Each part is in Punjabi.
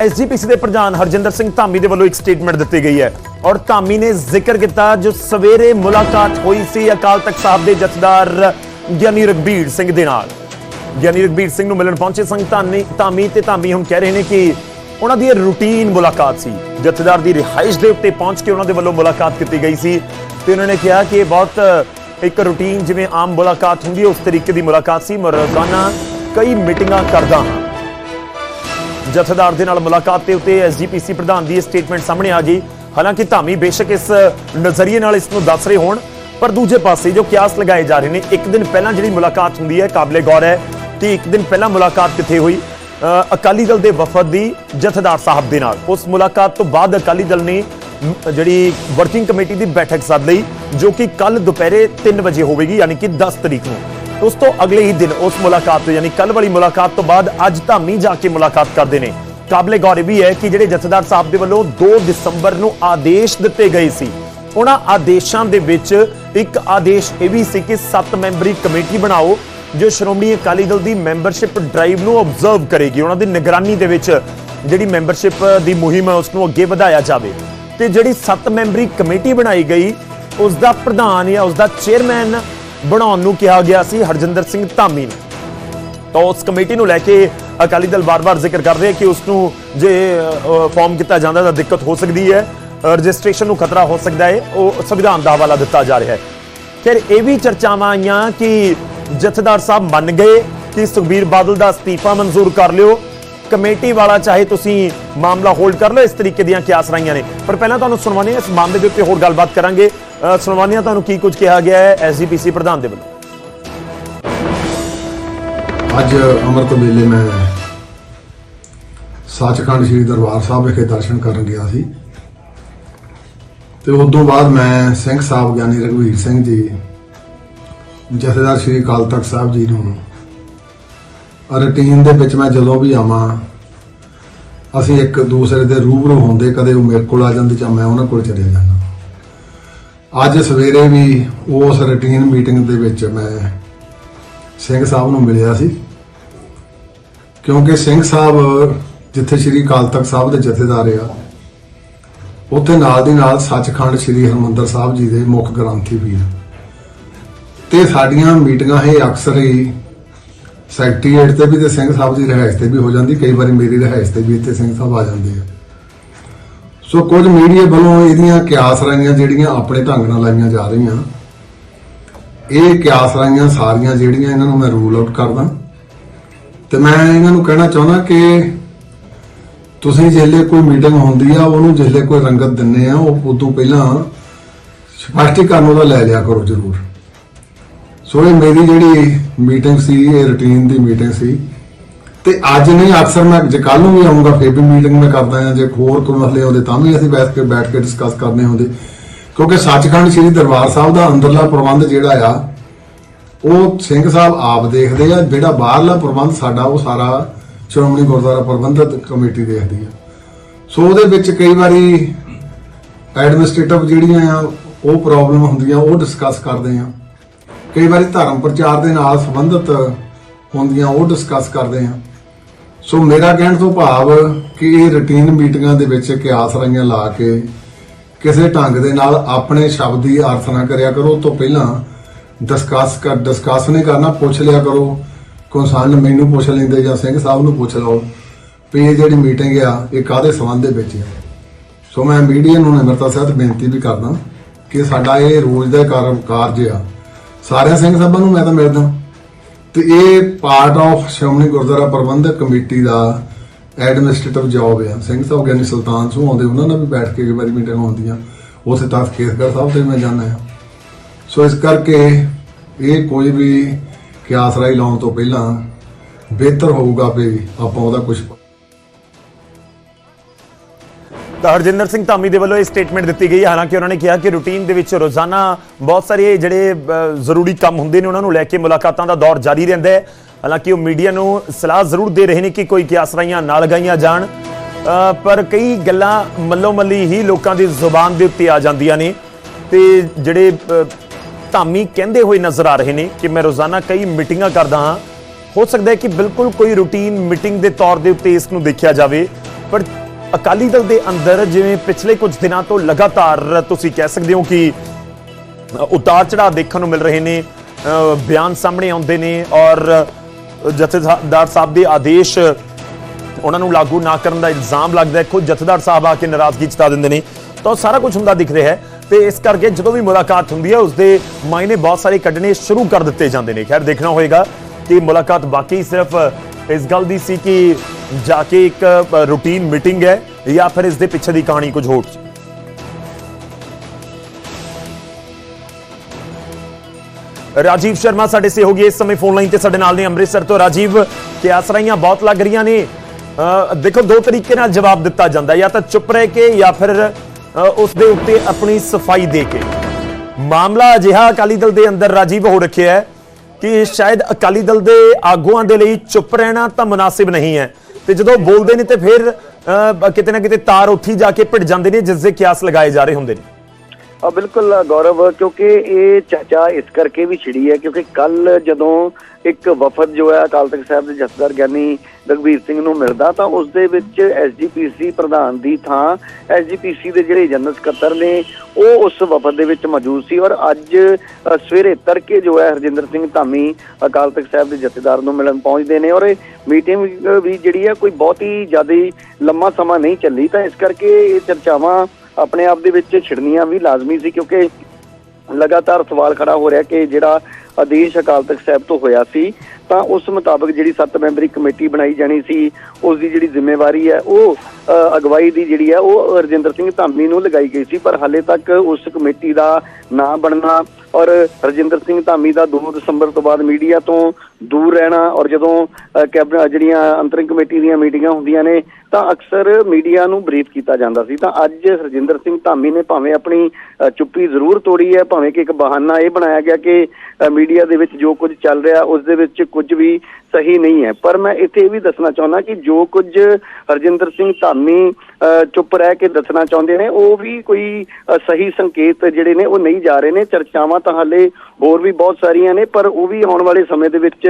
ਐਸਜੀਪੀਸੀ ਦੇ ਪ੍ਰਧਾਨ ਹਰਜਿੰਦਰ ਸਿੰਘ ਧਾਮੀ ਦੇ ਵੱਲੋਂ ਇੱਕ ਸਟੇਟਮੈਂਟ ਦਿੱਤੀ ਗਈ ਹੈ। ਔਰ ਧਾਮੀ ਨੇ ਜ਼ਿਕਰ ਕੀਤਾ ਜੋ ਸਵੇਰੇ ਮੁਲਾਕਾਤ ਹੋਈ ਸੀ ਅਕਾਲ ਤਖਤ ਸਾਹਿਬ ਦੇ ਜਥੇਦਾਰ ਗਿਆਨੀ ਰਗਬੀਰ ਸਿੰਘ ਦੇ ਨਾਲ। ਗਿਆਨੀ ਰਗਬੀਰ ਸਿੰਘ ਨੂੰ ਮਿਲਣ ਪਹੁੰਚੇ ਸਿੰਘ ਧਾਮੀ ਧਾਮੀ ਤੇ ਧਾਮੀ ਹੁਣ ਕਹਿ ਰਹੇ ਨੇ ਕਿ ਉਹਨਾਂ ਦੀ ਇਹ ਰੂਟੀਨ ਮੁਲਾਕਾਤ ਸੀ। ਜਥੇਦਾਰ ਦੀ ਰਿਹਾਇਸ਼ ਦੇ ਉੱਤੇ ਪਹੁੰਚ ਕੇ ਉਹਨਾਂ ਦੇ ਵੱਲੋਂ ਮੁਲਾਕਾਤ ਕੀਤੀ ਗਈ ਸੀ ਤੇ ਉਹਨਾਂ ਨੇ ਕਿਹਾ ਕਿ ਇਹ ਬਹੁਤ ਇੱਕ ਰੂਟੀਨ ਜਿਵੇਂ ਆਮ ਮੁਲਾਕਾਤ ਹੁੰਦੀ ਹੈ, ਉਸ ਤਰੀਕੇ ਦੀ ਮੁਲਾਕਾਤ ਸੀ। ਮੈਂ ਰੋਜ਼ਾਨਾ ਕਈ ਮੀਟਿੰਗਾਂ ਕਰਦਾ ਹਾਂ। ਜਥੇਦਾਰ ਦੇ ਨਾਲ ਮੁਲਾਕਾਤ ਦੇ ਉੱਤੇ ਐਸਜੀਪੀਸੀ ਪ੍ਰਧਾਨ ਦੀ ਇਹ ਸਟੇਟਮੈਂਟ ਸਾਹਮਣੇ ਆ ਗਈ। ਹਾਲਾਂਕਿ ਧਾਮੀ ਬੇਸ਼ੱਕ ਇਸ ਨਜ਼ਰੀਏ ਨਾਲ ਇਸ ਨੂੰ ਦੱਸ ਰਹੇ ਹੋਣ, ਪਰ ਦੂਜੇ ਪਾਸੇ ਜੋ ਕਿਆਸ ਲਗਾਏ ਜਾ ਰਹੇ ਨੇ, ਇੱਕ ਦਿਨ ਪਹਿਲਾਂ ਜਿਹੜੀ ਮੁਲਾਕਾਤ ਹੁੰਦੀ ਹੈ, ਕਾਬਲੇ ਗੌਰ ਹੈ ਕਿ ਇੱਕ ਦਿਨ ਪਹਿਲਾਂ ਮੁਲਾਕਾਤ ਕਿੱਥੇ ਹੋਈ? ਅਕਾਲੀ ਦਲ ਦੇ ਵਫਦ ਦੀ ਜਥੇਦਾਰ ਸਾਹਿਬ ਦੇ ਨਾਲ। ਉਸ ਮੁਲਾਕਾਤ ਤੋਂ ਬਾਅਦ ਅਕਾਲੀ ਦਲ ਨੇ ਜਿਹੜੀ ਵਰਕਿੰਗ ਕਮੇਟੀ ਦੀ ਬੈਠਕ ਸੱਦ ਲਈ, ਜੋ ਕਿ ਕੱਲ ਦੁਪਹਿਰੇ 3 ਵਜੇ ਹੋਵੇਗੀ, ਯਾਨੀ ਕਿ 10 ਤਰੀਕ ਨੂੰ। ਉਸ ਤੋਂ ਅਗਲੇ ਹੀ ਦਿਨ ਉਸ ਮੁਲਾਕਾਤ ਤੋਂ, ਯਾਨੀ ਕੱਲ ਵਾਲੀ ਮੁਲਾਕਾਤ ਤੋਂ ਬਾਅਦ ਅੱਜ ਧਾਮੀ ਜਾ ਕੇ ਮੁਲਾਕਾਤ ਕਰਦੇ ਨੇ। ਕਾਬਲੇ ਗੌਰ ਇਹ ਵੀ ਹੈ ਕਿ ਜਿਹੜੇ ਜਥੇਦਾਰ ਸਾਹਿਬ ਦੇ ਵੱਲੋਂ 2 ਦਸੰਬਰ ਨੂੰ ਆਦੇਸ਼ ਦਿੱਤੇ ਗਏ ਸੀ, ਉਹਨਾਂ ਆਦੇਸ਼ਾਂ ਦੇ ਵਿੱਚ ਇੱਕ ਆਦੇਸ਼ ਇਹ ਵੀ ਸੀ ਕਿ 7 ਮੈਂਬਰੀ ਕਮੇਟੀ ਬਣਾਓ, ਜੋ ਸ਼੍ਰੋਮਣੀ ਅਕਾਲੀ ਦਲ ਦੀ ਮੈਂਬਰਸ਼ਿਪ ਡਰਾਈਵ ਨੂੰ ਆਬਜ਼ਰਵ ਕਰੇਗੀ, ਉਹਨਾਂ ਦੀ ਨਿਗਰਾਨੀ ਦੇ ਵਿੱਚ ਜਿਹੜੀ ਮੈਂਬਰਸ਼ਿਪ ਦੀ ਮੁਹਿੰਮ ਹੈ ਉਸ ਨੂੰ ਅੱਗੇ ਵਧਾਇਆ ਜਾਵੇ। ਤੇ ਜਿਹੜੀ 7 ਮੈਂਬਰੀ ਕਮੇਟੀ ਬਣਾਈ ਗਈ ਉਸ ਦਾ ਪ੍ਰਧਾਨ ਜਾਂ ਉਸ ਦਾ ਚੇਅਰਮੈਨ ਬਣਾਉਣ ਨੂੰ ਕਿਹਾ ਗਿਆ ਸੀ, ਹਰਜਿੰਦਰ ਸਿੰਘ ਧਾਮੀ ਨੂੰ। ਤਾਂ ਉਸ ਕਮੇਟੀ ਨੂੰ ਲੈ ਕੇ ਅਕਾਲੀ ਦਲ ਵਾਰ-ਵਾਰ ਜ਼ਿਕਰ ਕਰ ਰਿਹਾ ਕਿ ਉਸ ਨੂੰ ਜੇ ਫਾਰਮ ਕੀਤਾ ਜਾਂਦਾ ਤਾਂ ਦਿੱਕਤ ਹੋ ਸਕਦੀ ਹੈ ਰਜਿਸਟ੍ਰੇਸ਼ਨ ਨੂੰ ਖਤਰਾ ਹੋ ਸਕਦਾ ਹੈ, ਉਹ ਸੰਵਿਧਾਨ ਦਾ ਹਵਾਲਾ ਦਿੱਤਾ ਜਾ ਰਿਹਾ ਹੈ। ਫਿਰ ਇਹ ਵੀ ਚਰਚਾਵਾਂ ਆਈਆਂ ਕਿ ਜਥੇਦਾਰ ਸਾਹਿਬ ਮੰਨ ਗਏ, ਕਿ ਸੁਖਬੀਰ ਬਾਦਲ ਦਾ ਅਸਤੀਫਾ ਮਨਜ਼ੂਰ ਕਰ ਲਿਓ ਕਮੇਟੀ ਵਾਲਾ ਚਾਹੇ ਤੁਸੀਂ ਮਾਮਲਾ ਹੋਲਡ ਕਰ ਲਓ, ਇਸ ਤਰੀਕੇ ਦੀਆਂ ਕਿਆਸ ਰਾਈਆਂ ਨੇ। ਪਰ ਪਹਿਲਾਂ ਤੁਹਾਨੂੰ ਸੁਣਵਾਉਂਦੇ ਹਾਂ, ਇਸ ਮਾਮਲੇ ਦੇ ਉੱਤੇ ਹੋਰ ਗੱਲਬਾਤ ਕਰਾਂਗੇ। ਸੁਣਵਾਉਂਦੇ ਹਾਂ, ਤੁਹਾਨੂੰ ਕੀ ਕੁਝ ਕਿਹਾ ਗਿਆ ਹੈ, ਐਸਜੀਪੀਸੀ ਪ੍ਰਧਾਨ ਦੇ ਵੱਲੋਂ। ਅੱਜ ਅੰਮ੍ਰਿਤ ਵੇਲੇ ਮੈਂ ਸੱਚਖੰਡ ਸ੍ਰੀ ਦਰਬਾਰ ਸਾਹਿਬ ਵਿਖੇ ਦਰਸ਼ਨ ਕਰਨ ਗਿਆ ਸੀ। ਤੇ ਉਸ ਤੋਂ ਬਾਅਦ ਮੈਂ ਸਿੰਘ ਸਾਹਿਬ ਗਿਆਨੀ ਰਘਵੀਰ ਸਿੰਘ ਜੀ, ਜਥੇਦਾਰ ਸ੍ਰੀ ਅਕਾਲ ਤਖਤ ਸਾਹਿਬ ਜੀ ਨੂੰ ਰੁਟੀਨ ਦੇ ਵਿੱਚ ਮੈਂ ਜਦੋਂ ਵੀ ਆਵਾਂ, ਅਸੀਂ ਇੱਕ ਦੂਸਰੇ ਦੇ ਰੂਬਰੂ ਹੁੰਦੇ ਕਦੇ ਉਹ ਮੇਰੇ ਕੋਲ ਆ ਜਾਂਦੇ ਜਾਂ ਮੈਂ ਉਹਨਾਂ ਕੋਲ ਚਲੇ ਜਾਂਦਾ। ਅੱਜ ਸਵੇਰੇ ਵੀ ਉਸ ਰੁਟੀਨ ਮੀਟਿੰਗ ਦੇ ਵਿੱਚ ਮੈਂ ਸਿੰਘ ਸਾਹਿਬ ਨੂੰ ਮਿਲਿਆ ਸੀ। ਕਿਉਂਕਿ ਸਿੰਘ ਸਾਹਿਬ ਜਿੱਥੇ ਸ੍ਰੀ ਅਕਾਲ ਤਖਤ ਸਾਹਿਬ ਦੇ ਜਥੇਦਾਰ ਆ, ਉੱਥੇ ਨਾਲ ਦੀ ਨਾਲ ਸੱਚਖੰਡ ਸ੍ਰੀ ਹਰਮੰਦਰ ਸਾਹਿਬ ਜੀ ਦੇ ਮੁੱਖ ਗ੍ਰੰਥੀ ਵੀ ਆ। ਤੇ ਸਾਡੀਆਂ ਮੀਟਿੰਗਾਂ ਇਹ ਅਕਸਰ ਹੀ ਸੈਕਟਰੀਏਟ ਤੇ ਵੀ ਤੇ ਸਿੰਘ ਸਾਹਿਬ ਦੀ ਰਿਹਾਇਸ਼ ਤੇ ਵੀ ਹੋ ਜਾਂਦੀ, ਕਈ ਵਾਰੀ ਮੇਰੀ ਰਿਹਾਇਸ਼ ਤੇ ਵੀ ਇੱਥੇ ਸਿੰਘ ਸਾਹਿਬ ਆ ਜਾਂਦੇ ਆ। ਸੋ ਕੁਝ ਮੀਡੀਆ ਵੱਲੋਂ ਇਹਦੀਆਂ ਕਿਆਸ ਰਾਈਆਂ ਜਿਹੜੀਆਂ ਆਪਣੇ ਢੰਗ ਨਾਲ ਲਾਈਆਂ ਜਾ ਰਹੀਆਂ, ਇਹ ਕਿਆਸ ਰਾਈਆਂ ਸਾਰੀਆਂ ਜਿਹੜੀਆਂ ਇਹਨਾਂ ਨੂੰ ਮੈਂ ਰੂਲ ਆਊਟ ਕਰਦਾ। ਤੇ ਮੈਂ ਇਹਨਾਂ ਨੂੰ ਕਹਿਣਾ ਚਾਹੁੰਦਾ ਕਿ ਤੁਸੀਂ ਜਿਹੜੇ ਕੋਈ ਮੀਟਿੰਗ ਹੁੰਦੀ ਆ, ਉਹਨੂੰ ਜਿਹੜੇ ਕੋਈ ਰੰਗਤ ਦਿੰਨੇ ਆ, ਉਹ ਉਦੋਂ ਪਹਿਲਾਂ ਸਪਸ਼ਟੀਕਰਨ ਉਹਦਾ ਲੈ ਲਿਆ ਕਰੋ ਜ਼ਰੂਰ। ਸੋ ਇਹ ਮੇਰੀ ਜਿਹੜੀ ਮੀਟਿੰਗ ਸੀ, ਇਹ ਰੁਟੀਨ ਦੀ ਮੀਟਿੰਗ ਸੀ। ਤੇ ਅੱਜ ਨਹੀਂ, ਅਕਸਰ ਮੈਂ, ਜੇ ਕੱਲ ਨੂੰ ਵੀ ਆਉਂਗਾ, ਫਿਰ ਵੀ ਮੀਟਿੰਗ ਮੈਂ ਕਰਦਾ ਹਾਂ। ਜੇ ਹੋਰ ਕੋਈ ਮਸਲੇ ਆਉਂਦੇ, ਤਾਂ ਵੀ ਅਸੀਂ ਬੈਠ ਕੇ ਬੈਠ ਕੇ ਡਿਸਕਸ ਕਰਨੇ ਹੁੰਦੇ। ਕਿਉਂਕਿ ਸੱਚਖੰਡ ਸ੍ਰੀ ਦਰਬਾਰ ਸਾਹਿਬ ਦਾ ਅੰਦਰਲਾ ਪ੍ਰਬੰਧ ਜਿਹੜਾ ਆ, ਉਹ ਸਿੰਘ ਸਾਹਿਬ ਆਪ ਦੇਖਦੇ ਆ। ਜਿਹੜਾ ਬਾਹਰਲਾ ਪ੍ਰਬੰਧ ਸਾਡਾ, ਉਹ ਸਾਰਾ ਸ਼੍ਰੋਮਣੀ ਗੁਰਦੁਆਰਾ ਪ੍ਰਬੰਧਕ ਕਮੇਟੀ ਦੇਖਦੀ ਆ। ਸੋ ਉਹਦੇ ਵਿੱਚ ਕਈ ਵਾਰੀ ਐਡਮਿਨਿਸਟ੍ਰੇਟਿਵ ਜਿਹੜੀਆਂ ਆ, ਉਹ ਪ੍ਰੋਬਲਮ ਹੁੰਦੀਆਂ, ਉਹ ਡਿਸਕਸ ਕਰਦੇ ਆ। ਕਈ ਵਾਰੀ ਧਰਮ ਪ੍ਰਚਾਰ ਦੇ ਨਾਲ ਸੰਬੰਧਿਤ ਹੁੰਦੀਆਂ ਉਹ ਡਿਸਕਸ ਕਰਦੇ ਹਾਂ। ਸੋ ਮੇਰਾ ਕਹਿਣ ਤੋਂ ਭਾਵ ਕਿ ਇਹ ਰੁਟੀਨ ਮੀਟਿੰਗਾਂ ਦੇ ਵਿੱਚ ਕਿਆਸ ਰਾਈਆਂ ਲਾ ਕੇ ਕਿਸੇ ਢੰਗ ਦੇ ਨਾਲ ਆਪਣੇ ਸ਼ਬਦ ਦੀ ਅਰਥਨਾ ਕਰਿਆ ਕਰੋ ਉਸ ਤੋਂ ਪਹਿਲਾਂ ਡਿਸਕਸ ਕਰ ਡਿਸਕਸ ਨਹੀਂ ਕਰਨਾ, ਪੁੱਛ ਲਿਆ ਕਰੋ। ਕੌਨਸਰਨ ਮੈਨੂੰ ਪੁੱਛ ਲੈਂਦੇ ਜਾਂ ਸਿੰਘ ਸਾਹਿਬ ਨੂੰ ਪੁੱਛ ਲਓ ਵੀ ਇਹ ਜਿਹੜੀ ਮੀਟਿੰਗ ਆ, ਇਹ ਕਾਦੇ ਸੰਬੰਧ ਦੇ ਵਿੱਚ ਆ। ਸੋ ਮੈਂ ਮੀਡੀਆ ਨੂੰ ਨਿਮਰਤਾ ਸਹਿਤ ਬੇਨਤੀ ਵੀ ਕਰਦਾ ਕਿ ਸਾਡਾ ਇਹ ਰੋਜ਼ ਦਾ ਕਾਰਜ ਆ ਸਾਰਿਆਂ ਸਿੰਘ ਸਾਹਿਬਾਂ ਨੂੰ ਮੈਂ ਤਾਂ ਮਿਲਦਾ। ਤੇ ਇਹ part of Shiromani Gurdwara Prabandhak committee the administrative job ਆ। ਸਿੰਘ ਸਾਹਿਬ ਗਿਆਨੀ ਸੁਲਤਾਨ ਸਿੰਘ ਆਉਂਦੇ, ਉਹਨਾਂ ਨਾਲ ਵੀ ਬੈਠ ਕੇ ਕਈ ਵਾਰੀ ਮੀਟਿੰਗ ਹੁੰਦੀਆਂ। ਉਥੇ ਤੱਕ ਕੇਸਗੜ੍ਹ ਸਾਹਿਬ ਤੇ ਮੈਂ ਜਾਂਦਾ ਹਾਂ ਸੋ ਇਸ ਕਰਕੇ ਇਹ ਕੋਈ ਵੀ ਕਿਆਸਰਾਈ ਲਾਉਣ ਤੋਂ ਪਹਿਲਾਂ ਬਿਹਤਰ ਹੋਊਗਾ ਵੀ ਆਪਾਂ ਉਹਦਾ ਕੁਝ ਤਾਂ ਹਰਜਿੰਦਰ ਸਿੰਘ ਧਾਮੀ ਦੇ ਵੱਲੋਂ ਇਹ ਸਟੇਟਮੈਂਟ ਦਿੱਤੀ ਗਈ ਹੈ। ਹਾਲਾਂਕਿ ਉਹਨਾਂ ਨੇ ਕਿਹਾ ਕਿ ਰੂਟੀਨ ਦੇ ਵਿੱਚ ਰੋਜ਼ਾਨਾ ਬਹੁਤ ਸਾਰੇ ਜਿਹੜੇ ਜ਼ਰੂਰੀ ਕੰਮ ਹੁੰਦੇ ਨੇ, ਉਹਨਾਂ ਨੂੰ ਲੈ ਕੇ ਮੁਲਾਕਾਤਾਂ ਦਾ ਦੌਰ ਜਾਰੀ ਰਹਿੰਦਾ ਹੈ। ਹਾਲਾਂਕਿ ਉਹ ਮੀਡੀਆ ਨੂੰ ਸਲਾਹ ਜ਼ਰੂਰ ਦੇ ਰਹੇ ਨੇ ਕਿ ਕੋਈ ਕਿਆਸਰਾਈਆਂ ਨਾ ਲਗਾਈਆਂ ਜਾਣ। ਪਰ ਕਈ ਗੱਲਾਂ ਮੱਲੋ ਮੱਲੀ ਹੀ ਲੋਕਾਂ ਦੀ ਜ਼ੁਬਾਨ ਦੇ ਉੱਤੇ ਆ ਜਾਂਦੀਆਂ ਨੇ। ਤੇ ਜਿਹੜੇ ਧਾਮੀ ਕਹਿੰਦੇ ਹੋਏ ਨਜ਼ਰ ਆ ਰਹੇ ਨੇ ਕਿ ਮੈਂ ਰੋਜ਼ਾਨਾ ਕਈ ਮੀਟਿੰਗਾਂ ਕਰਦਾ ਹਾਂ। ਹੋ ਸਕਦਾ ਹੈ ਕਿ ਬਿਲਕੁਲ ਕੋਈ ਰੂਟੀਨ ਮੀਟਿੰਗ ਦੇ ਤੌਰ ਦੇ ਉੱਤੇ ਇਸ ਨੂੰ ਦੇਖਿਆ ਜਾਵੇ। ਪਰ ਅਕਾਲੀ ਦਲ ਦੇ ਅੰਦਰ ਜਿਵੇਂ ਪਿਛਲੇ ਕੁਝ ਦਿਨਾਂ ਤੋਂ ਲਗਾਤਾਰ ਤੁਸੀਂ ਕਹਿ ਸਕਦੇ ਹੋ ਕਿ ਉਤਾਰ ਚੜਾਅ ਦੇਖਣ ਨੂੰ ਮਿਲ ਰਹੇ ਨੇ ਬਿਆਨ ਸਾਹਮਣੇ ਆਉਂਦੇ ਨੇ ਔਰ ਜਥੇਦਾਰ ਸਾਹਿਬ ਦੇ ਆਦੇਸ਼ ਉਹਨਾਂ ਨੂੰ ਲਾਗੂ ਨਾ ਕਰਨ ਦਾ ਇਲਜ਼ਾਮ ਲੱਗਦਾ ਹੈ। ਖੁਦ ਜਥੇਦਾਰ ਸਾਹਿਬ ਆ ਕੇ ਨਾਰਾਜ਼ਗੀ ਜਤਾ ਦਿੰਦੇ ਨੇ। ਤਾਂ ਉਹ ਸਾਰਾ ਕੁਝ ਹੁੰਦਾ ਦਿਖ ਰਿਹਾ ਹੈ ਤੇ ਇਸ ਕਰਕੇ ਜਦੋਂ ਵੀ ਮੁਲਾਕਾਤ ਹੁੰਦੀ ਹੈ ਉਸ ਦੇ ਮਾਇਨੇ ਬਹੁਤ ਸਾਰੇ ਕੱਢਣੇ ਸ਼ੁਰੂ ਕਰ ਦਿੱਤੇ ਜਾਂਦੇ ਨੇ। ਖੈਰ, ਦੇਖਣਾ ਹੋਏਗਾ ਕਿ ਮੁਲਾਕਾਤ ਬਾਕੀ ਸਿਰਫ ਇਸ ਗੱਲ ਦੀ ਸੀ ਕਿ ਜਾ ਕੇ ਇੱਕ ਰੂਟੀਨ ਮੀਟਿੰਗ ਹੈ ਜਾਂ ਫਿਰ ਇਸ ਦੇ ਪਿੱਛੇ ਦੀ ਕਹਾਣੀ ਕੁਝ ਹੋਰ ਸੀ। ਰਾਜੀਵ ਸ਼ਰਮਾ ਸਾਡੇ ਸਹਿਯੋਗੀ ਇਸ ਸਮੇਂ ਫੋਨ ਲਾਈਨ ਤੇ ਸਾਡੇ ਨਾਲ ਨੇ, ਅੰਮ੍ਰਿਤਸਰ ਤੋਂ। ਰਾਜੀਵ, ਕਿਆਸ ਰਹੀਆਂ ਬਹੁਤ ਲੱਗ ਰਹੀਆਂ ਨੇ। ਅਹ ਦੇਖੋ, ਦੋ ਤਰੀਕੇ ਨਾਲ ਜਵਾਬ ਦਿੱਤਾ ਜਾਂਦਾ ਜਾਂ ਤਾਂ ਚੁੱਪ ਰਹਿ ਕੇ ਜਾਂ ਫਿਰ ਅਹ ਉਸ ਦੇ ਉੱਤੇ ਆਪਣੀ ਸਫ਼ਾਈ ਦੇ ਕੇ। ਮਾਮਲਾ ਅਜਿਹਾ ਅਕਾਲੀ ਦਲ ਦੇ ਅੰਦਰ ਰਾਜੀਵ ਹੋ ਰੱਖਿਆ ਹੈ ਕਿ ਸ਼ਾਇਦ ਅਕਾਲੀ ਦਲ ਦੇ ਆਗੂਆਂ ਦੇ ਲਈ ਚੁੱਪ ਰਹਿਣਾ ਤਾਂ ਮੁਨਾਸਿਬ ਨਹੀਂ ਹੈ। ਤੇ ਜਦੋਂ ਬੋਲਦੇ ਨੇ ਤੇ ਫਿਰ ਕਿਤੇ ਨਾ ਕਿਤੇ ਤਾਰ ਉੱਥੀ ਜਾ ਕੇ ਭਿੜ ਜਾਂਦੇ ਨੇ ਜਿਸ ਦੇ ਕਿਆਸ ਲਗਾਏ ਜਾ ਰਹੇ ਹੁੰਦੇ ਨੇ। ਆ ਬਿਲਕੁਲ ਗੌਰਵ, ਕਿਉਂਕਿ ਇਹ ਚਰਚਾ ਇਸ ਕਰਕੇ ਵੀ ਛਿੜੀ ਹੈ, ਕਿਉਂਕਿ ਕੱਲ ਜਦੋਂ ਇੱਕ ਵਫਦ ਜੋ ਹੈ ਅਕਾਲ ਤਖਤ ਸਾਹਿਬ ਦੇ ਜਥੇਦਾਰ ਗਿਆਨੀ ਰਘਬੀਰ ਸਿੰਘ ਨੂੰ ਮਿਲਦਾ, ਤਾਂ ਉਸ ਦੇ ਵਿੱਚ ਐਸਜੀਪੀਸੀ ਪ੍ਰਧਾਨ ਦੀ ਥਾਂ ਐਸਜੀਪੀਸੀ ਦੇ ਜਿਹੜੇ ਜਨਰਲ ਸਕੱਤਰ ਨੇ, ਉਹ ਉਸ ਵਫਦ ਦੇ ਵਿੱਚ ਮੌਜੂਦ ਸੀ ਔਰ ਅੱਜ ਸਵੇਰੇ ਤੜਕੇ ਜੋ ਹੈ ਹਰਜਿੰਦਰ ਸਿੰਘ ਧਾਮੀ ਅਕਾਲ ਤਖਤ ਸਾਹਿਬ ਦੇ ਜਥੇਦਾਰ ਨੂੰ ਮਿਲਣ ਪਹੁੰਚਦੇ ਨੇ ਔਰ ਇਹ ਮੀਟਿੰਗ ਵੀ ਜਿਹੜੀ ਹੈ ਕੋਈ ਬਹੁਤ ਹੀ ਜ਼ਿਆਦਾ ਲੰਮਾ ਸਮਾਂ ਨਹੀਂ ਚੱਲੀ, ਤਾਂ ਇਸ ਕਰਕੇ ਇਹ ਚਰਚਾਵਾਂ ਆਪਣੇ ਆਪ ਦੇ ਵਿੱਚ ਛਿੜਨੀਆਂ ਵੀ ਲਾਜ਼ਮੀ ਸੀ ਕਿਉਂਕਿ ਲਗਾਤਾਰ ਸਵਾਲ ਖੜਾ ਹੋ ਰਿਹਾ ਕਿ ਜਿਹੜਾ ਆਦੇਸ਼ ਅਕਾਲ ਤਖਤ ਸਾਹਿਬ ਤੋਂ ਹੋਇਆ ਸੀ ਤਾਂ ਉਸ ਮੁਤਾਬਕ ਜਿਹੜੀ 7 ਮੈਂਬਰੀ ਕਮੇਟੀ ਬਣਾਈ ਜਾਣੀ ਸੀ ਉਸ ਦੀ ਜਿਹੜੀ ਜ਼ਿੰਮੇਵਾਰੀ ਹੈ ਉਹ ਅਗਵਾਈ ਦੀ ਜਿਹੜੀ ਹੈ ਉਹ ਰਜਿੰਦਰ ਸਿੰਘ ਧਾਮੀ ਨੂੰ ਲਗਾਈ ਗਈ ਸੀ ਪਰ ਹਾਲੇ ਤੱਕ ਉਸ ਕਮੇਟੀ ਦਾ ਨਾਂ ਬਣਨਾ ਔਰ ਰਜਿੰਦਰ ਸਿੰਘ ਧਾਮੀ ਦਾ 2 ਦਸੰਬਰ ਤੋਂ ਬਾਅਦ ਮੀਡੀਆ ਤੋਂ ਦੂਰ ਰਹਿਣਾ ਔਰ ਜਦੋਂ ਅ, ਜਿਹੜੀਆਂ ਅੰਤਰਿੰਗ ਕਮੇਟੀ ਦੀਆਂ ਮੀਟਿੰਗਾਂ ਹੁੰਦੀਆਂ ਨੇ ਤਾਂ ਅਕਸਰ ਮੀਡੀਆ ਨੂੰ ਬਰੀਫ ਕੀਤਾ ਜਾਂਦਾ ਸੀ। ਤਾਂ ਅੱਜ ਹਰਜਿੰਦਰ ਸਿੰਘ ਧਾਮੀ ਨੇ ਭਾਵੇਂ ਆਪਣੀ ਅ, ਚੁੱਪੀ ਜ਼ਰੂਰ ਤੋੜੀ ਹੈ ਭਾਵੇਂ ਕਿ ਇੱਕ ਬਹਾਨਾ ਇਹ ਬਣਾਇਆ ਗਿਆ ਕਿ ਮੀਡੀਆ ਦੇ ਵਿੱਚ ਜੋ ਕੁਝ ਚੱਲ ਰਿਹਾ ਉਸ ਦੇ ਵਿੱਚ ਕੁਝ ਵੀ ਸਹੀ ਨਹੀਂ ਹੈ। ਪਰ ਮੈਂ ਇੱਥੇ ਇਹ ਵੀ ਦੱਸਣਾ ਚਾਹੁੰਦਾ ਕਿ ਜੋ ਕੁਝ ਹਰਜਿੰਦਰ ਸਿੰਘ ਧਾਮੀ ਅ, ਚੁੱਪ ਰਹਿ ਕੇ ਦੱਸਣਾ ਚਾਹੁੰਦੇ ਨੇ ਉਹ ਵੀ ਕੋਈ ਸਹੀ ਸੰਕੇਤ ਜਿਹੜੇ ਨੇ ਉਹ ਨਹੀਂ ਜਾ ਰਹੇ ਨੇ। ਚਰਚਾਵਾਂ ਤਾਂ ਹਾਲੇ ਹੋਰ ਵੀ ਬਹੁਤ ਸਾਰੀਆਂ ਨੇ ਪਰ ਉਹ ਵੀ ਆਉਣ ਵਾਲੇ ਸਮੇਂ ਦੇ ਵਿੱਚ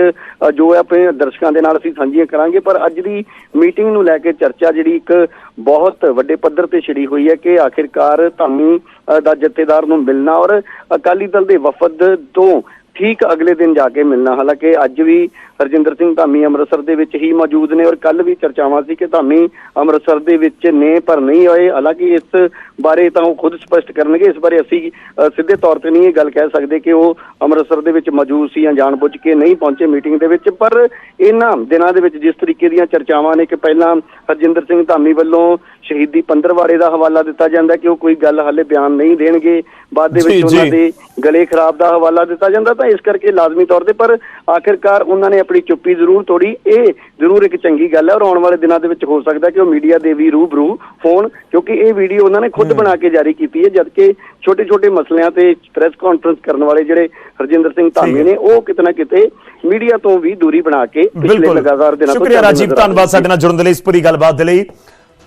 ਜੋ ਹੈ ਆਪਣੇ ਦਰਸ਼ਕਾਂ ਦੇ ਨਾਲ ਅਸੀਂ ਸਾਂਝੀਆਂ ਕਰਾਂਗੇ। ਪਰ ਅੱਜ ਦੀ ਮੀਟਿੰਗ ਨੂੰ ਲੈ ਕੇ ਚਰਚਾ ਜਿਹੜੀ ਇੱਕ ਬਹੁਤ ਵੱਡੇ ਪੱਧਰ ਤੇ ਛਿੜੀ ਹੋਈ ਹੈ ਕਿ ਆਖਿਰਕਾਰ ਧਾਮੀ ਦਾ ਜਥੇਦਾਰ ਨੂੰ ਮਿਲਣਾ ਔਰ ਅਕਾਲੀ ਦਲ ਦੇ ਵਫਦ ਤੋਂ ਠੀਕ ਅਗਲੇ ਦਿਨ ਜਾ ਕੇ ਮਿਲਣਾ। ਹਾਲਾਂਕਿ ਅੱਜ ਵੀ ਹਰਜਿੰਦਰ ਸਿੰਘ ਧਾਮੀ ਅੰਮ੍ਰਿਤਸਰ ਦੇ ਵਿੱਚ ਹੀ ਮੌਜੂਦ ਨੇ ਔਰ ਕੱਲ ਵੀ ਚਰਚਾਵਾਂ ਸੀ ਕਿ ਧਾਮੀ ਅੰਮ੍ਰਿਤਸਰ ਦੇ ਵਿੱਚ ਨੇ ਪਰ ਨਹੀਂ ਹੋਏ ਹਾਲਾਂਕਿ ਇਸ ਬਾਰੇ ਤਾਂ ਉਹ ਖੁਦ ਸਪਸ਼ਟ ਕਰਨਗੇ। ਇਸ ਬਾਰੇ ਅਸੀਂ ਸਿੱਧੇ ਤੌਰ ਤੇ ਨਹੀਂ ਇਹ ਗੱਲ ਕਹਿ ਸਕਦੇ ਕਿ ਉਹ ਅੰਮ੍ਰਿਤਸਰ ਦੇ ਵਿੱਚ ਮੌਜੂਦ ਸੀ ਜਾਂ ਜਾਣਬੁੱਝ ਕੇ ਨਹੀਂ ਪਹੁੰਚੇ ਮੀਟਿੰਗ ਦੇ ਵਿੱਚ। ਪਰ ਇਹਨਾਂ ਦਿਨਾਂ ਦੇ ਵਿੱਚ ਜਿਸ ਤਰੀਕੇ ਦੀਆਂ ਚਰਚਾਵਾਂ ਨੇ ਕਿ ਪਹਿਲਾਂ ਹਰਜਿੰਦਰ ਸਿੰਘ ਧਾਮੀ ਵੱਲੋਂ ਸ਼ਹੀਦੀ ਪੰਦਰਵਾੜੇ ਦਾ ਹਵਾਲਾ ਦਿੱਤਾ ਜਾਂਦਾ ਕਿ ਉਹ ਕੋਈ ਗੱਲ ਹਾਲੇ ਬਿਆਨ ਨਹੀਂ ਦੇਣਗੇ। ਬਾਅਦ ਦੇ ਵਿੱਚ ਉਹਨਾਂ। ਦੇ ਗਲੇ ਖਰਾਬ ਦਾ ਹਵਾਲਾ ਦਿੱਤਾ ਜਾਂਦਾ ਤਾਂ ਇਸ ਕਰਕੇ ਲਾਜ਼ਮੀ ਤੌਰ ਤੇ ਪਰ ਆਖਿਰਕਾਰ ਉਹਨਾਂ ਨੇ ਆਪਣੀ ਚੁੱਪੀ ਜ਼ਰੂਰ ਤੋੜੀ। ਇਹ ਜ਼ਰੂਰ ਇੱਕ ਚੰਗੀ ਗੱਲ ਹੈ ਔਰ ਆਉਣ ਵਾਲੇ ਦਿਨਾਂ ਦੇ ਵਿੱਚ ਹੋ ਸਕਦਾ ਕਿ ਉਹ ਮੀਡੀਆ ਦੇ ਵੀ ਰੂਬਰੂ ਹੋਣ ਕਿਉਂਕਿ ਇਹ ਵੀਡੀਓ ਉਹਨਾਂ ਨੇ ਖੁਦ ਬਣਾ ਕੇ ਜਾਰੀ ਕੀਤੀ ਹੈ ਜਦਕਿ ਛੋਟੇ ਛੋਟੇ ਮਸਲਿਆਂ ਤੇ ਪ੍ਰੈਸ ਕਾਨਫਰੰਸ ਕਰਨ ਵਾਲੇ ਜਿਹੜੇ ਹਰਜਿੰਦਰ ਸਿੰਘ ਧਾਮੀ ਨੇ ਉਹ ਕਿਤੇ ਨਾ ਕਿਤੇ ਮੀਡੀਆ ਤੋਂ ਵੀ ਦੂਰੀ ਬਣਾ ਕੇ ਪਿਛਲੇ ਲਗਾਤਾਰ ਦਿਨਾਂ ਤੋਂ ਸ਼ੁਕਰੀਆ ਰਾਜੀਵ ਧੰਨਵਾਦ। ਸਾਡੇ ਨਾਲ ਜੁੜਨ ਦੇ ਲਈ ਇਸ ਪੂਰੀ ਗੱਲਬਾਤ ਦੇ ਲਈ।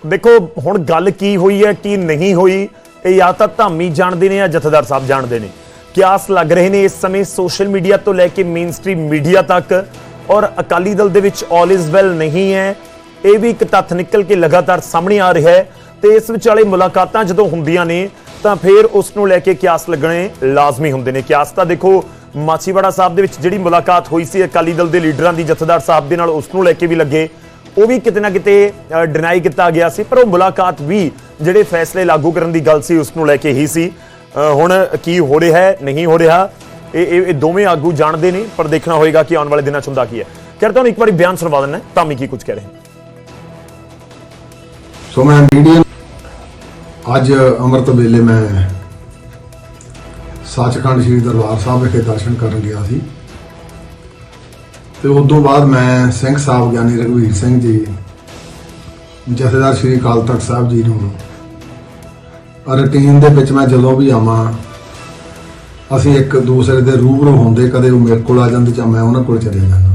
ਦੇਖੋ ਹੁਣ ਗੱਲ ਕੀ ਹੋਈ ਹੈ ਕੀ ਨਹੀਂ ਹੋਈ ਇਹ ਜਾਂ ਤਾਂ ਧਾਮੀ ਜਾਣਦੇ ਨੇ ਜਾਂ ਜਥੇਦਾਰ ਸਾਹਿਬ ਜਾਣਦੇ ਨੇ। ਕਿਆਸ ਲੱਗ ਰਹੇ ਨੇ ਇਸ ਸਮੇਂ ਸੋਸ਼ਲ ਮੀਡੀਆ ਤੋਂ ਲੈ ਕੇ ਮੇਨ ਸਟ੍ਰੀਮ ਮੀਡੀਆ ਤੱਕ। ਔਰ ਅਕਾਲੀ ਦਲ ਦੇ ਵਿੱਚ ਆਲ ਇਜ਼ ਵੈਲ ਨਹੀਂ ਹੈ। ਇਹ ਵੀ ਇੱਕ ਤੱਥ ਨਿਕਲ ਕੇ ਲਗਾਤਾਰ ਸਾਹਮਣੇ ਆ ਰਿਹਾ ਹੈ ਤੇ ਇਸ ਵਿਚਾਲੇ ਮੁਲਾਕਾਤਾਂ ਜਦੋਂ ਹੁੰਦੀਆਂ ਨੇ, ਤਾਂ ਫਿਰ ਉਸ ਨੂੰ ਲੈ ਕੇ ਕਿਆਸ ਲੱਗਣੇ ਲਾਜ਼ਮੀ ਹੁੰਦੇ ਨੇ। ਕਿਆਸ ਤਾਂ ਦੇਖੋ, ਮਾਛੀਵਾੜਾ ਸਾਹਿਬ ਦੇ ਵਿੱਚ ਜਿਹੜੀ ਮੁਲਾਕਾਤ ਹੋਈ ਸੀ ਅਕਾਲੀ ਦਲ ਦੇ ਲੀਡਰਾਂ ਦੀ, ਜਥੇਦਾਰ ਸਾਹਿਬ ਦੇ ਨਾਲ ਉਸ ਨੂੰ ਲੈ ਕੇ ਵੀ ਲੱਗੇ। ਉਹ ਵੀ ਕਿਤੇ ਨਾ ਕਿਤੇ ਡਿਨਾਈ ਕੀਤਾ ਗਿਆ ਸੀ, ਪਰ ਉਹ ਮੁਲਾਕਾਤ ਵੀ ਜਿਹੜੇ ਫੈਸਲੇ ਲਾਗੂ ਕਰਨ ਦੀ ਗੱਲ ਸੀ, ਉਸ ਨੂੰ ਲੈ ਕੇ ਹੀ ਸੀ। ਹੁਣ ਕੀ ਹੋ ਰਿਹਾ ਹੈ, ਨਹੀਂ ਹੋ ਰਿਹਾ। ਇਹ ਇਹ ਦੋਵੇਂ ਆਗੂ ਜਾਣਦੇ ਨੇ, ਪਰ ਦੇਖਣਾ ਹੋਏਗਾ ਕਿ ਆਉਣ ਵਾਲੇ ਦਿਨਾਂ ਚ ਹੁੰਦਾ ਕੀ ਹੈ। ਖੈਰ, ਤੁਹਾਨੂੰ ਇੱਕ ਵਾਰੀ ਬਿਆਨ ਸੁਣਵਾ ਦਿੰਦਾ ਧਾਮੀ ਕੀ ਕੁਝ ਕਹਿ ਰਹੇ। ਸੋ ਮੈਂ ਮੀਡੀਆ ਅੱਜ ਅੰਮ੍ਰਿਤ ਵੇਲੇ ਮੈਂ ਸੱਚਖੰਡ ਸ੍ਰੀ ਦਰਬਾਰ ਸਾਹਿਬ ਵਿਖੇ ਦਰਸ਼ਨ ਕਰਨ ਗਿਆ ਸੀ। ਤੇ ਉਸ ਤੋਂ ਬਾਅਦ ਮੈਂ ਸਿੰਘ ਸਾਹਿਬ ਗਿਆਨੀ ਰਘਵੀਰ ਸਿੰਘ ਜੀ, ਜਥੇਦਾਰ ਸ੍ਰੀ ਅਕਾਲ ਤਖਤ ਸਾਹਿਬ ਜੀ ਨੂੰ ਰੁਟੀਨ ਦੇ ਵਿੱਚ ਮੈਂ ਜਦੋਂ ਵੀ ਆਵਾਂ ਅਸੀਂ ਇੱਕ ਦੂਸਰੇ ਦੇ ਰੂਬਰੂ ਹੁੰਦੇ ਕਦੇ ਉਹ ਮੇਰੇ ਕੋਲ ਆ ਜਾਂਦੇ ਜਾਂ ਮੈਂ ਉਹਨਾਂ ਕੋਲ ਚਲੇ ਜਾਂਦਾ।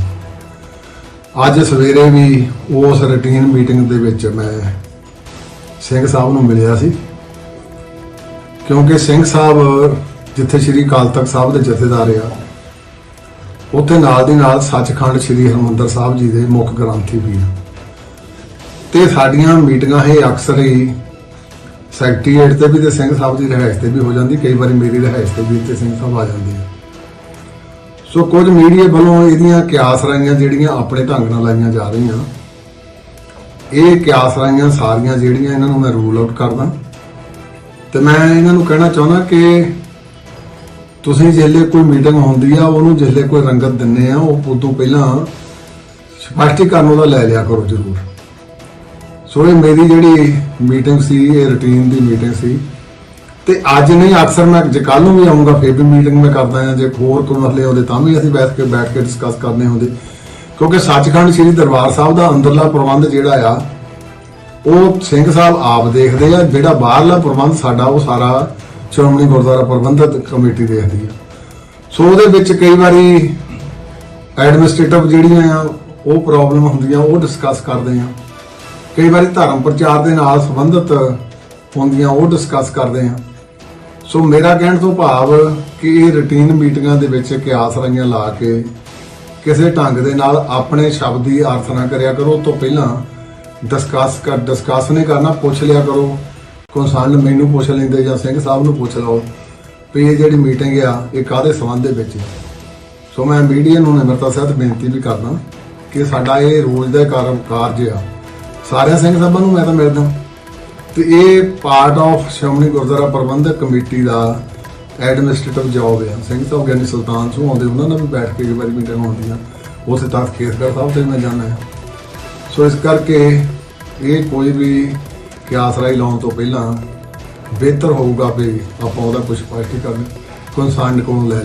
ਅੱਜ ਸਵੇਰੇ ਵੀ ਉਸ ਰੁਟੀਨ ਮੀਟਿੰਗ ਦੇ ਵਿੱਚ ਮੈਂ ਸਿੰਘ ਸਾਹਿਬ ਨੂੰ ਮਿਲਿਆ ਸੀ। ਕਿਉਂਕਿ ਸਿੰਘ ਸਾਹਿਬ ਜਿੱਥੇ ਸ੍ਰੀ ਅਕਾਲ ਤਖਤ ਸਾਹਿਬ ਦੇ ਜਥੇਦਾਰ ਆ, ਉੱਥੇ ਨਾਲ ਦੀ ਨਾਲ ਸੱਚਖੰਡ ਸ੍ਰੀ ਹਰਮੰਦਰ ਸਾਹਿਬ ਜੀ ਦੇ ਮੁੱਖ ਗ੍ਰੰਥੀ ਵੀ ਆ। ਤੇ ਸਾਡੀਆਂ ਮੀਟਿੰਗਾਂ ਇਹ ਅਕਸਰ ਹੀ ਸੈਕਟਰੀਏਟ ਤੇ ਵੀ ਤੇ ਸਿੰਘ ਸਾਹਿਬ ਦੀ ਰਿਹਾਇਸ਼ ਤੇ ਵੀ ਹੋ ਜਾਂਦੀ, ਕਈ ਵਾਰੀ ਮੇਰੀ ਰਿਹਾਇਸ਼ ਤੇ ਵੀ ਤੇ ਸਿੰਘ ਸਾਹਿਬ ਆ ਜਾਂਦੇ ਆ। ਸੋ ਕੁਝ ਮੀਡੀਆ ਵੱਲੋਂ ਇਹਦੀਆਂ ਕਿਆਸ ਰਾਈਆਂ ਜਿਹੜੀਆਂ ਆਪਣੇ ਢੰਗ ਨਾਲ ਲਾਈਆਂ ਜਾ ਰਹੀਆਂ, ਇਹ ਕਿਆਸ ਰਾਈਆਂ ਸਾਰੀਆਂ ਜਿਹੜੀਆਂ ਇਹਨਾਂ ਨੂੰ ਮੈਂ ਰੂਲ ਆਊਟ ਕਰਦਾ। ਤੇ ਮੈਂ ਇਹਨਾਂ ਨੂੰ ਕਹਿਣਾ ਚਾਹੁੰਦਾ ਕਿ ਤੁਸੀਂ ਜਿਹੜੇ ਕੋਈ ਮੀਟਿੰਗ ਹੁੰਦੀ ਆ, ਉਹਨੂੰ ਜਿਹੜੇ ਕੋਈ ਰੰਗਤ ਦਿੰਨੇ ਆ, ਉਹ ਤੋਂ ਪਹਿਲਾਂ ਸਪਸ਼ਟੀਕਰਨ ਉਹਦਾ ਲੈ ਲਿਆ ਕਰੋ ਜ਼ਰੂਰ। ਸੋ ਇਹ ਮੇਰੀ ਜਿਹੜੀ ਮੀਟਿੰਗ ਸੀ, ਇਹ ਰੁਟੀਨ ਦੀ ਮੀਟਿੰਗ ਸੀ। ਤੇ ਅੱਜ ਨਹੀਂ, ਅਕਸਰ ਮੈਂ ਜੇ ਕੱਲ ਨੂੰ ਵੀ ਆਉਂਗਾ ਫਿਰ ਵੀ ਮੀਟਿੰਗ ਮੈਂ ਕਰਦਾ ਹਾਂ। ਜੇ ਹੋਰ ਕੋਈ ਮਸਲੇ ਆਉਂਦੇ, ਤਾਂ ਵੀ ਅਸੀਂ ਬੈਠ ਕੇ ਬੈਠ ਕੇ ਡਿਸਕਸ ਕਰਨੇ ਹੁੰਦੇ। ਕਿਉਂਕਿ ਸੱਚਖੰਡ ਸ੍ਰੀ ਦਰਬਾਰ ਸਾਹਿਬ ਦਾ ਅੰਦਰਲਾ ਪ੍ਰਬੰਧ ਜਿਹੜਾ ਆ, ਉਹ ਸਿੰਘ ਸਾਹਿਬ ਆਪ ਦੇਖਦੇ ਆ। ਜਿਹੜਾ ਬਾਹਰਲਾ ਪ੍ਰਬੰਧ ਸਾਡਾ, ਉਹ ਸਾਰਾ ਸ਼੍ਰੋਮਣੀ ਗੁਰਦੁਆਰਾ ਪ੍ਰਬੰਧਕ ਕਮੇਟੀ ਦੇਖਦੀ ਆ। ਸੋ ਉਹਦੇ ਵਿੱਚ ਕਈ ਵਾਰੀ ਐਡਮਿਨਿਸਟ੍ਰੇਟਿਵ ਜਿਹੜੀਆਂ ਆ, ਉਹ ਪ੍ਰੋਬਲਮ ਹੁੰਦੀਆਂ, ਉਹ ਡਿਸਕਸ ਕਰਦੇ ਆ। ਕਈ ਵਾਰੀ ਧਰਮ ਪ੍ਰਚਾਰ ਦੇ ਨਾਲ ਸੰਬੰਧਿਤ ਹੁੰਦੀਆਂ ਉਹ ਡਿਸਕਸ ਕਰਦੇ ਹਾਂ। ਸੋ ਮੇਰਾ ਕਹਿਣ ਤੋਂ ਭਾਵ ਕਿ ਇਹ ਰੁਟੀਨ ਮੀਟਿੰਗਾਂ ਦੇ ਵਿੱਚ ਕਿਆਸ ਰਾਈਆਂ ਲਾ ਕੇ ਕਿਸੇ ਢੰਗ ਦੇ ਨਾਲ ਆਪਣੇ ਸ਼ਬਦ ਦੀ ਅਰਥਨਾ ਕਰਿਆ ਕਰੋ। ਤੋਂ ਪਹਿਲਾਂ ਡਿਸਕਸ ਕਰ ਡਿਸਕਸ ਨਹੀਂ ਕਰਨਾ, ਪੁੱਛ ਲਿਆ ਕਰੋ। ਕਨਸਰਨ ਮੈਨੂੰ ਪੁੱਛ ਲੈਂਦੇ ਜਾਂ ਸਿੰਘ ਸਾਹਿਬ ਨੂੰ ਪੁੱਛ ਲਓ ਵੀ ਇਹ ਜਿਹੜੀ ਮੀਟਿੰਗ ਆ, ਇਹ ਕਾਹਦੇ ਸੰਬੰਧ ਦੇ ਵਿੱਚ ਸੋ ਮੈਂ ਮੀਡੀਆ ਨੂੰ ਨਿਮਰਤਾ ਸਹਿਤ ਬੇਨਤੀ ਵੀ ਕਰਦਾ ਕਿ ਸਾਡਾ ਇਹ ਰੋਜ਼ ਦਾ ਕਾਰਜ ਆ ਸਾਰਿਆਂ ਸਿੰਘ ਸਾਹਿਬਾਂ ਨੂੰ ਮੈਂ ਤਾਂ ਮਿਲਦਾ। ਤੇ ਇਹ part of Shiromani Gurdwara Prabandhak committee the administrative job ਆ। ਸਿੰਘ ਸਾਹਿਬ ਗਿਆਨੀ ਸੁਲਤਾਨ ਸਿੰਘ ਆਉਂਦੇ, ਉਹਨਾਂ ਨਾਲ ਵੀ ਬੈਠ ਕੇ ਕਈ ਵਾਰੀ ਮੀਟਿੰਗ ਹੁੰਦੀਆਂ। ਉਸੇ ਤੱਕ ਕੇਸਗੜ੍ਹ ਸਾਹਿਬ ਤੇ ਮੈਂ ਜਾਣਾ ਹੈ। ਸੋ ਇਸ ਕਰਕੇ ਇਹ ਕੋਈ ਵੀ ਕਿਆਸ ਰਾਈ ਲਾਉਣ ਤੋਂ ਪਹਿਲਾਂ ਬਿਹਤਰ ਹੋਊਗਾ ਵੀ ਆਪਾਂ ਉਹਦਾ ਕੁਝ ਸਪਸ਼ਟੀਕਰਨ ਇਨਸਾਨ ਕੋਲ ਲੈ ਲਿਆ